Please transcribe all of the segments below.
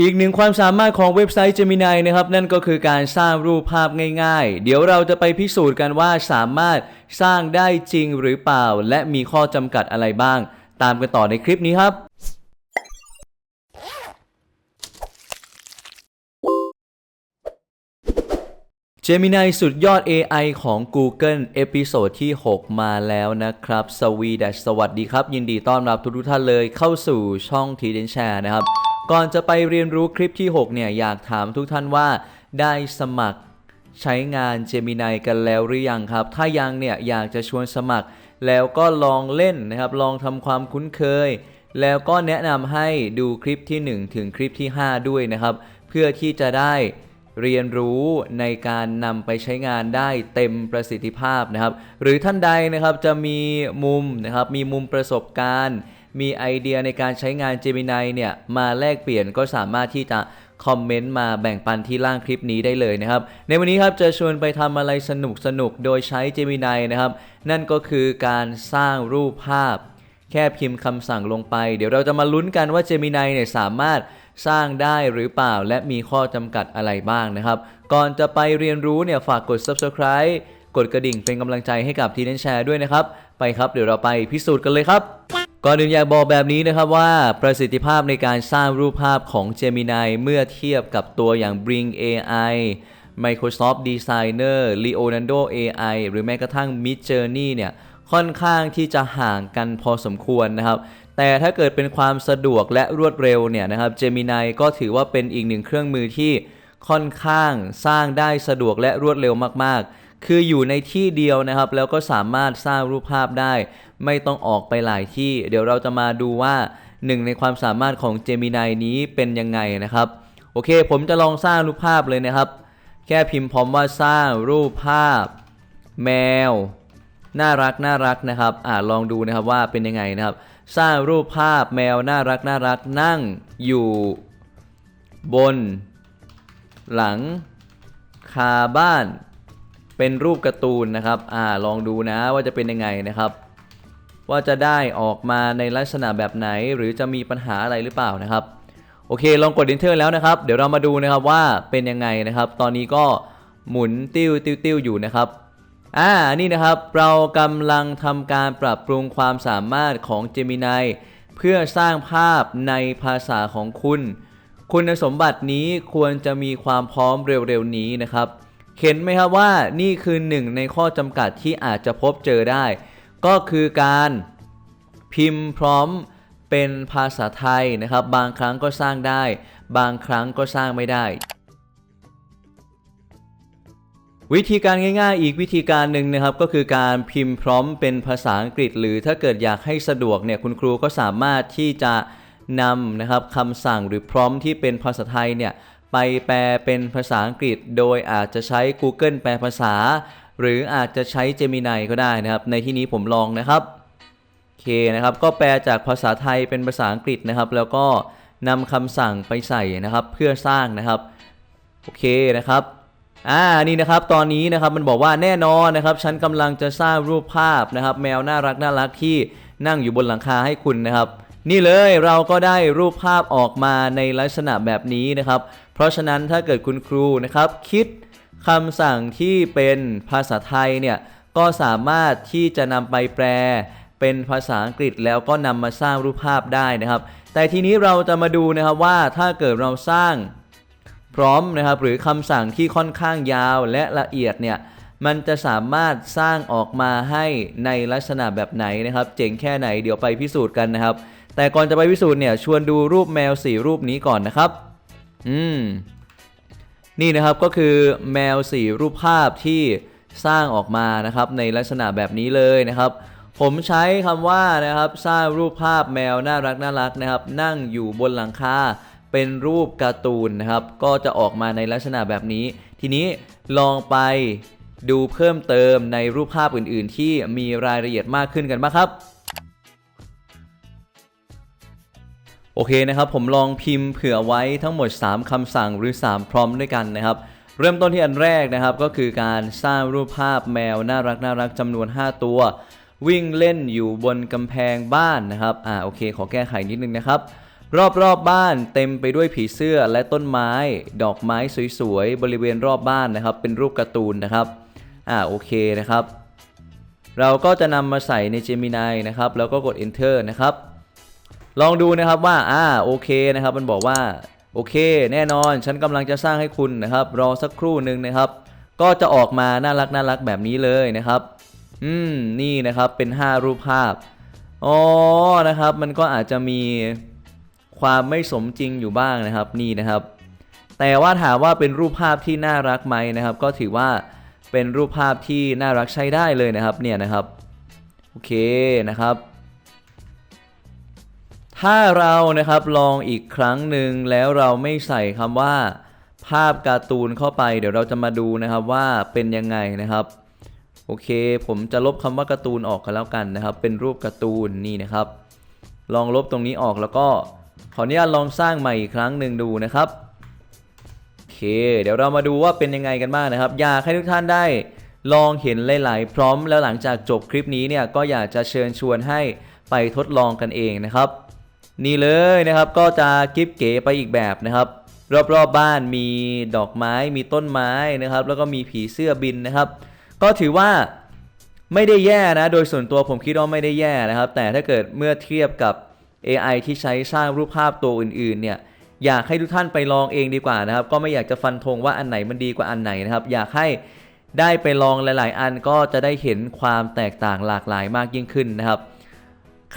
อีกหนึ่งความสามารถของเว็บไซต์ Gemini นะครับ นั่นก็คือการสร้างรูปภาพง่ายๆ เดี๋ยวเราจะไปพิสูจน์กันว่าสามารถสร้างได้จริงหรือเปล่า และมีข้อจำกัดอะไรบ้าง ตามกันต่อในคลิปนี้ครับ Gemini สุดยอด AI ของ Google เอพิโซดที่ 6 มาแล้วนะครับสวีดัสสวัสดีครับ ยินดีต้อนรับทุกๆท่านเลยเข้าสู่ช่อง t ีเดนแชร์นะครับ ก่อนจะไปเรียนรู้คลิปที่ 6 เนี่ย อยากถามทุกท่านว่าได้สมัครใช้งาน Gemini กันแล้วหรือยังครับ ถ้ายังเนี่ย อยากจะชวนสมัคร แล้วก็ลองเล่นนะครับ ลองทำความคุ้นเคย แล้วก็แนะนำให้ดูคลิปที่ 1 ถึงคลิปที่ 5 ด้วยนะครับ เพื่อที่จะได้เรียนรู้ในการนำไปใช้งานได้เต็มประสิทธิภาพนะครับ หรือท่านใดนะครับจะมีมุมนะครับ มีมุมประสบการณ์ มีไอเดียในการใช้งาน Gemini เนี่ยมาแลกเปลี่ยนก็สามารถที่จะคอมเมนต์มาแบ่งปันที่ล่างคลิปนี้ได้เลยนะครับ ในวันนี้ครับจะชวนไปทำอะไรสนุกสนุกโดยใช้ Gemini นะครับ นั่นก็คือการสร้างรูปภาพ แค่พิมพ์คำสั่งลงไป เดี๋ยวเราจะมาลุ้นกันว่า Gemini เนี่ยสามารถสร้างได้หรือเปล่าและมีข้อจำกัดอะไรบ้างนะครับ ก่อนจะไปเรียนรู้เนี่ยฝากกด subscribe กดกระดิ่งเป็นกำลังใจให้กับทีนแชร์ด้วยนะครับ ไปครับเดี๋ยวเราไปพิสูจน์กันเลยครับ ก่อนอื่นอยากบอกแบบนี้นะครับว่าประสิทธิภาพในการสร้างรูปภาพของ Gemini เมื่อเทียบกับตัวอย่าง Bing AI Microsoft Designer Leonardo AI หรือแม้กระทั่ง Midjourney เนี่ยค่อนข้างที่จะห่างกันพอสมควรนะครับ แต่ถ้าเกิดเป็นความสะดวกและรวดเร็วเนี่ยนะครับ Gemini ก็ถือว่าเป็นอีกหนึ่งเครื่องมือที่ค่อนข้างสร้างได้สะดวกและรวดเร็วมากๆ คืออยู่ในที่เดียวนะครับ แล้วก็สามารถสร้างรูปภาพได้ ไม่ต้องออกไปหลายที่ เดี๋ยวเราจะมาดูว่าหนึ่งในความสามารถของ Gemini นี้เป็นยังไงนะครับ โอเค ผมจะลองสร้างรูปภาพเลยนะครับ แค่พิมพ์พร้อมว่าสร้างรูปภาพ แมว น่ารักน่ารักนะครับ อ่าลองดูนะครับว่าเป็นยังไงนะครับ สร้างรูปภาพแมวน่ารักน่ารักนั่งอยู่บน หลังคาบ้าน เป็นรูปการ์ตูนนะครับอ่าลองดูนะว่าจะเป็นยังไงนะครับ ว่าจะได้ออกมาในลักษณะแบบไหนหรือจะมีปัญหาอะไรหรือเปล่านะครับ โอเคลองกด enter แล้วนะครับ เดี๋ยวเรามาดูนะครับว่าเป็นยังไงนะครับ ตอนนี้ก็หมุนติ้วติ้วติ้วอยู่นะครับอ่านี่นะครับเรากำลังทำการปรับปรุงความสามารถของ Gemini เพื่อสร้างภาพในภาษาของคุณ คุณสมบัตินี้ควรจะมีความพร้อมเร็วๆนี้นะครับ เห็นไหมครับว่านี่คือหนึ่งในข้อจำกัดที่อาจจะพบเจอได้ ก็คือการพิมพ์พร้อมเป็นภาษาไทยนะครับ บางครั้งก็สร้างได้ บางครั้งก็สร้างไม่ได้ วิธีการง่าย ๆ อีกวิธีการหนึ่งนะครับ ก็คือการพิมพ์พร้อมเป็นภาษาอังกฤษ หรือถ้าเกิดอยากให้สะดวกเนี่ยคุณครูก็สามารถที่จะนำนะครับคำสั่งหรือพร้อมที่เป็นภาษาไทยเนี่ย ไปแปลเป็นภาษาอังกฤษ โดยอาจจะใช้ Google แปลภาษา หรืออาจจะใช้ Gemini ก็ได้นะครับ ในที่นี้ผมลองนะครับโอเคนะครับ ก็แปลจากภาษาไทยเป็นภาษาอังกฤษนะครับ แล้วก็นำคำสั่งไปใส่นะครับ เพื่อสร้างนะครับ โอเคนะครับอ่านี่นะครับตอนนี้นะครับมันบอกว่าแน่นอนนะครับฉันกำลังจะสร้างรูปภาพนะครับ แมวน่ารักน่ารักที่นั่งอยู่บนหลังคาให้คุณนะครับ นี่เลยเราก็ได้รูปภาพออกมาในลักษณะแบบนี้นะครับ เพราะฉะนั้นถ้าเกิดคุณครูนะครับคิดคำสั่งที่เป็นภาษาไทยเนี่ยก็สามารถที่จะนำไปแปลเป็นภาษาอังกฤษแล้วก็นำมาสร้างรูปภาพได้นะครับ แต่ทีนี้เราจะมาดูนะครับว่าถ้าเกิดเราสร้างพร้อมนะครับหรือคำสั่งที่ค่อนข้างยาวและละเอียดเนี่ย มันจะสามารถสร้างออกมาให้ในลักษณะแบบไหนนะครับ เจ๋งแค่ไหนเดี๋ยวไปพิสูจน์กันนะครับ แต่ก่อนจะไปพิสูจน์เนี่ยชวนดูรูปแมวสีรูปนี้ก่อนนะครับ อืม นี่นะครับก็คือแมวสีรูปภาพที่สร้างออกมานะครับในลักษณะแบบนี้เลยนะครับ ผมใช้คำว่านะครับสร้างรูปภาพแมวน่ารักน่ารักนะครับ นั่งอยู่บนหลังคาเป็นรูปการ์ตูนนะครับ ก็จะออกมาในลักษณะแบบนี้ ทีนี้ลองไป ดูเพิ่มเติมในรูปภาพอื่น ๆ ที่มีรายละเอียดมากขึ้นกันบ้างครับ โอเคนะครับผมลองพิมพ์เผื่อไว้ทั้งหมด 3คำสั่งหรือ 3 พร้อมด้วยกันนะครับเริ่มต้นที่อันแรกนะครับก็คือการสร้างรูปภาพแมวน่ารักน่ารักจำนวน 5 ตัว วิ่งเล่นอยู่บนกำแพงบ้านนะครับอ่าโอเค ขอแก้ไขนิดนึงนะครับ รอบๆบบ้านเต็มไปด้วยผีเสื้อและต้นไม้ ดอกไม้สวยๆ บริเวณรอบบ้านนะครับ เป็นรูปการ์ตูนนะครับ อ่าโอเคนะครับ เราก็จะนำมาใส่ใน Gemini นะครับ แล้วก็กด Enter นะครับ ลองดูนะครับว่าอ่าโอเคนะครับ มันบอกว่าโอเค แน่นอนฉันกำลังจะสร้างให้คุณนะครับ รอสักครู่หนึ่งนะครับ ก็จะออกมาน่ารักน่ารักแบบนี้เลยนะครับ อืมนี่นะครับเป็น 5 รูปภาพอ๋อนะครับ มันก็อาจจะมีความไม่สมจริงอยู่บ้างนะครับนี่นะครับ แต่ว่าถามว่าเป็นรูปภาพที่น่ารักไหมนะครับ ก็ถือว่า เป็นรูปภาพที่น่ารักใช้ได้เลยนะครับเนี่ยนะครับโอเคนะครับ ถ้าเรานะครับลองอีกครั้งหนึ่งแล้วเราไม่ใส่คำว่า ภาพการ์ตูนเข้าไป เดี๋ยวเราจะมาดูนะครับว่าเป็นยังไงนะครับโอเค ผมจะลบคำว่าการ์ตูนออกกันแล้วกันนะครับ เป็นรูปการ์ตูนนี่นะครับ ลองลบตรงนี้ออกแล้วก็ขออนุญาตลองสร้างใหม่อีกครั้งหนึ่งดูนะครับ เค เดี๋ยวเรามาดูว่าเป็นยังไงกันบ้างนะครับ อยากให้ทุกท่านได้ลองเห็นหลาย ๆ พร้อมแล้วหลังจากจบคลิปนี้เนี่ยก็อยากจะเชิญชวนให้ไปทดลองกันเองนะครับ นี่เลยนะครับก็จะกิ๊บเก๋ไปอีกแบบนะครับ รอบๆบบ้านมีดอกไม้มีต้นไม้นะครับ แล้วก็มีผีเสื้อบินนะครับ ก็ถือว่าไม่ได้แย่นะ โดยส่วนตัวผมคิดว่าไม่ได้แย่นะครับ แต่ถ้าเกิดเมื่อเทียบกับ AI ที่ใช้สร้างรูปภาพตัวอื่น ๆ เนี่ย อยากให้ทุกท่านไปลองเองดีกว่านะครับ ก็ไม่อยากจะฟันธงว่าอันไหนมันดีกว่าอันไหนนะครับ อยากให้ได้ไปลองหลาย ๆ อันก็จะได้เห็นความแตกต่างหลากหลายมากยิ่งขึ้นนะครับ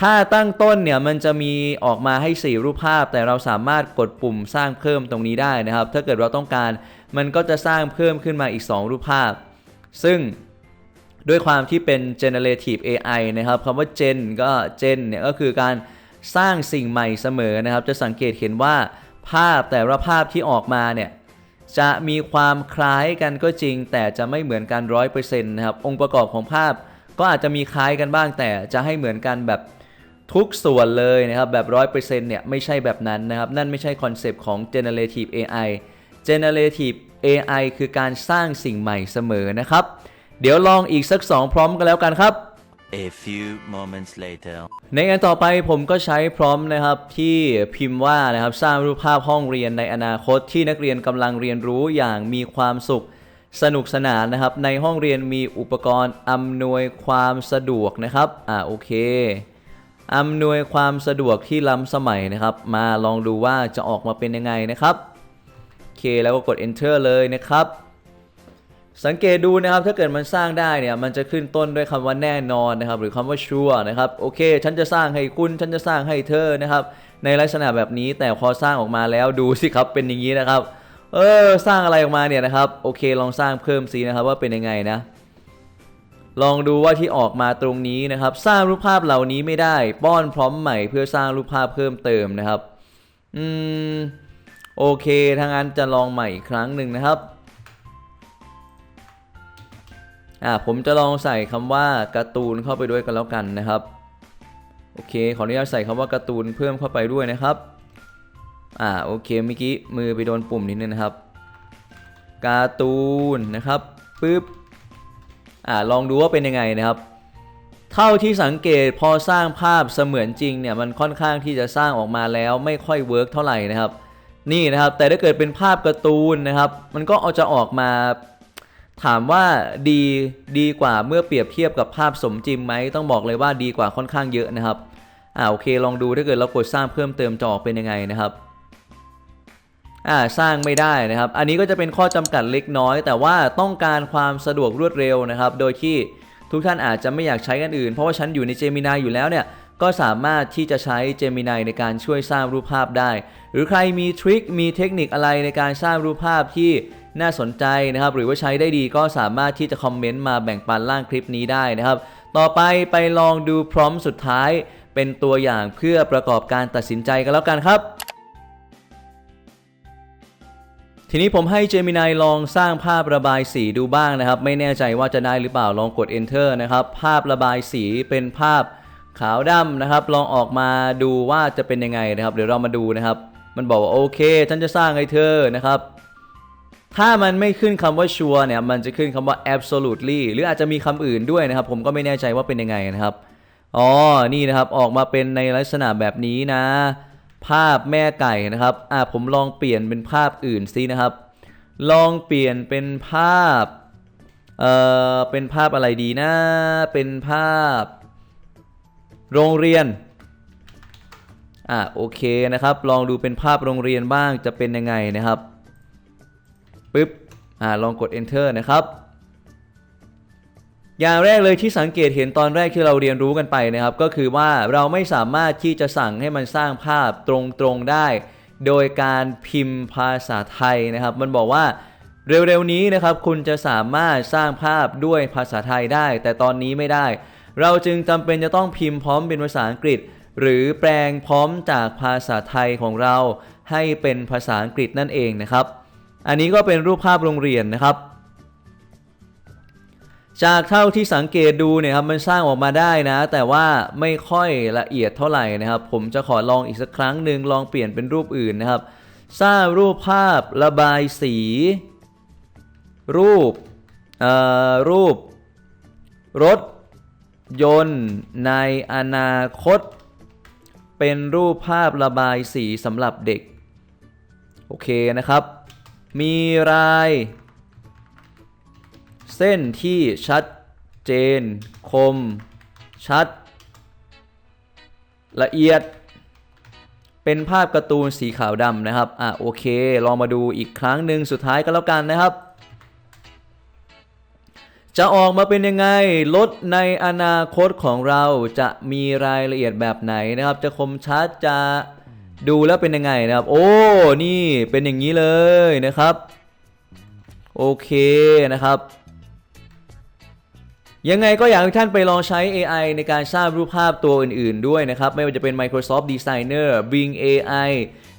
ค่าตั้งต้นเนี่ยมันจะมีออกมาให้ 4 รูปภาพ แต่เราสามารถกดปุ่มสร้างเพิ่มตรงนี้ได้นะครับ ถ้าเกิดเราต้องการมันก็จะสร้างเพิ่มขึ้นมาอีก 2 รูปภาพ ซึ่งด้วยความที่เป็น generative AI นะครับคำว่า gen ก็ gen เนี่ยก็คือการสร้างสิ่งใหม่เสมอนะครับ จะสังเกตเห็นว่า ภาพแต่ละภาพที่ออกมาเนี่ยจะมีความคล้ายกันก็จริง แต่จะไม่เหมือนกัน100%นต์นะครับองค์ประกอบของภาพก็อาจจะมีคล้ายกันบ้างแต่จะให้เหมือนกันแบบทุกส่วนเลยนะครับแบบ100%เนี่ยไม่ใช่แบบนั้นนะครับนั่นไม่ใช่คอนเซปต์ของ generative AI generative AI คือการสร้างสิ่งใหม่เสมอนะครับ เดี๋ยวลองอีกสัก 2 พร้อมกันแล้วกันครับ A few moments later. ในงานต่อไปผมก็ใช้พร้อมนะครับที่พิมพ์ว่านะครับสร้างรูปภาพห้องเรียนในอนาคตที่นักเรียนกำลังเรียนรู้อย่างมีความสุขสนุกสนานนะครับ ในห้องเรียนมีอุปกรณ์อำนวยความสะดวกนะครับอ่าโอเคอำนวยความสะดวกที่ล้ำสมัยนะครับ มาลองดูว่าจะออกมาเป็นยังไงนะครับโอเคแล้วก็กด enter เลยนะครับ สังเกตดูนะครับถ้าเกิดมันสร้างได้เนี่ยมันจะขึ้นต้นด้วยคำว่าแน่นอนนะครับหรือคำว่าชัวร์นะครับโอเค ฉันจะสร้างให้คุณ ฉันจะสร้างให้เธอนะครับในลักษณะแบบนี้แต่พอสร้างออกมาแล้วดูสิครับเป็นอย่างนี้นะครับเออสร้างอะไรออกมาเนี่ยนะครับโอเคลองสร้างเพิ่มสินะครับว่าเป็นยังไงนะลองดูว่าที่ออกมาตรงนี้นะครับ สร้างรูปภาพเหล่านี้ไม่ได้ ป้อนพร้อมใหม่เพื่อสร้างรูปภาพเพิ่มเติมนะครับอืมโอเคถ้างั้นจะลองใหม่อีกครั้งหนึ่งนะครับ อ่าผมจะลองใส่คำว่าการ์ตูนเข้าไปด้วยกันแล้วกันนะครับ โอเค ขออนุญาตใส่คำว่าการ์ตูนเพิ่มเข้าไปด้วยนะครับ อ่าโอเคเมื่อกี้มือไปโดนปุ่มนิดนึงนะครับ การ์ตูนนะครับปึ๊บอ่าลองดูว่าเป็นยังไงนะครับ เท่าที่สังเกตพอสร้างภาพเสมือนจริงเนี่ยมันค่อนข้างที่จะสร้างออกมาแล้วไม่ค่อยเวิร์กเท่าไหร่นะครับ นี่นะครับแต่ถ้าเกิดเป็นภาพการ์ตูนนะครับ มันก็เอาจะออกมา ถามว่าดีดีกว่าเมื่อเปรียบเทียบกับภาพสมจริงไหมต้องบอกเลยว่าดีกว่าค่อนข้างเยอะนะครับอ่าโอเคลองดูถ้าเกิดเรากดสร้างเพิ่มเติมจออกเป็นยังไงนะครับอ่าสร้างไม่ได้นะครับ อันนี้ก็จะเป็นข้อจำกัดเล็กน้อย แต่ว่าต้องการความสะดวกรวดเร็วนะครับ โดยที่ทุกท่านอาจจะไม่อยากใช้กันอื่น เพราะว่าฉันอยู่ใน Gemini อยู่แล้วเนี่ยก็สามารถที่จะใช้ Gemini ในการช่วยสร้างรูปภาพได้ หรือใครมีทริค มีเทคนิคอะไรในการสร้างรูปภาพที่ น่าสนใจนะครับ หรือว่าใช้ได้ดีก็สามารถที่จะคอมเมนต์มาแบ่งปันล่างคลิปนี้ได้นะครับ ต่อไปไปลองดูพร้อมสุดท้ายเป็นตัวอย่างเพื่อประกอบการตัดสินใจกันแล้วกันครับ ทีนี้ผมให้ Gemini ลองสร้างภาพระบายสีดูบ้างนะครับ ไม่แน่ใจว่าจะได้หรือเปล่าลองกด Enter นะครับ ภาพระบายสีเป็นภาพขาวดำนะครับ ลองออกมาดูว่าจะเป็นยังไงนะครับ เดี๋ยวเรามาดูนะครับ มันบอกว่าโอเคฉันจะสร้างให้เธอนะครับ ถ้ามันไม่ขึ้นคำว่าชัวร์เนี่ยมันจะขึ้นคำว่า absolutely หรืออาจจะมีคำอื่นด้วยนะครับ ผมก็ไม่แน่ใจว่าเป็นยังไงนะครับอ๋อนี่นะครับออกมาเป็นในลักษณะแบบนี้นะ ภาพแม่ไก่นะครับอ่าผมลองเปลี่ยนเป็นภาพอื่นซินะครับ ลองเปลี่ยนเป็นภาพเอ่อเป็นภาพอะไรดีนะ เป็นภาพ โรงเรียนอะโอเคนะครับ ลองดูเป็นภาพโรงเรียนบ้างจะเป็นยังไงนะครับ ปึ๊บอ่าลองกด enter นะครับ อย่างแรกเลยที่สังเกตเห็นตอนแรกที่เราเรียนรู้กันไปนะครับ ก็คือว่าเราไม่สามารถที่จะสั่งให้มันสร้างภาพตรงๆได้ โดยการพิมพ์ภาษาไทยนะครับ มันบอกว่าเร็วๆนี้นะครับคุณจะสามารถสร้างภาพด้วยภาษาไทยได้ แต่ตอนนี้ไม่ได้ เราจึงจำเป็นจะต้องพิมพ์พร้อมเป็นภาษาอังกฤษ หรือแปลงพร้อมจากภาษาไทยของเรา ให้เป็นภาษาอังกฤษนั่นเองนะครับ อันนี้ก็เป็นรูปภาพโรงเรียนนะครับ จากเท่าที่สังเกตดูเนี่ยครับมันสร้างออกมาได้นะ แต่ว่าไม่ค่อยละเอียดเท่าไหร่นะครับ ผมจะขอลองอีกสักครั้งหนึ่งลองเปลี่ยนเป็นรูปอื่นนะครับ สร้างรูปภาพระบายสี รูปรูป รถ ยนต์ ในอนาคต เป็นรูปภาพระบายสีสำหรับเด็ก โอเคนะครับ มีราย เส้นที่ชัดเจน คม ชัด ละเอียด เป็นภาพการ์ตูนสีขาวดำนะครับ อะโอเค ลองมาดูอีกครั้งหนึ่งสุดท้ายก็แล้วกันนะครับ จะออกมาเป็นยังไงรถในอนาคตของเราจะมีรายละเอียดแบบไหนนะครับ จะคมชัดจะ ดูแล้วเป็นยังไงนะครับ โอ้ นี่เป็นอย่างนี้เลยนะครับ โอเคนะครับ ยังไงก็อยากให้ท่านไปลองใช้ AI ในการสร้างรูปภาพตัวอื่นๆด้วยนะครับ ไม่ว่าจะเป็น Microsoft Designer Bing AI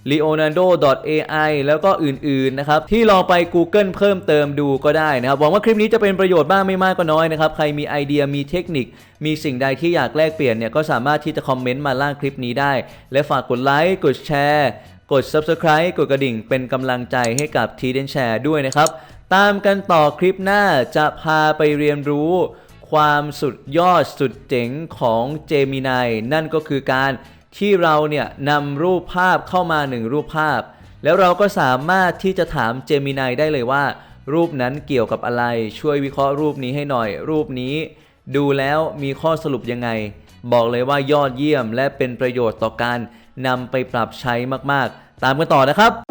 Leonardo AI แล้วก็อื่นๆนะครับที่ลองไป Google เพิ่มเติมดูก็ได้นะครับหวังว่าคลิปนี้จะเป็นประโยชน์บ้างไม่มากก็น้อยนะครับใครมีไอเดียมีเทคนิค มีสิ่งใดที่อยากแลกเปลี่ยนเนี่ยก็สามารถที่จะคอมเมนต์มาล่างคลิปนี้ได้ และฝากกดไลค์กดแชร์กด Subscribe กดกระดิ่งเป็นกำลังใจให้กับ t d e n Share ด้วยนะครับ ตามกันต่อคลิปหน้าจะพาไปเรียนรู้ความสุดยอดสุดเจ๋งของ Gemini นั่นก็คือการ ที่เราเนี่ยนำรูปภาพเข้ามาหนึ่งรูปภาพ แล้วเราก็สามารถที่จะถาม Gemini ได้เลยว่า รูปนั้นเกี่ยวกับอะไร ช่วยวิเคราะห์รูปนี้ให้หน่อย รูปนี้ ดูแล้วมีข้อสรุปยังไง บอกเลยว่ายอดเยี่ยมและเป็นประโยชน์ต่อการนำไปปรับใช้มากๆ ตามกันต่อนะครับ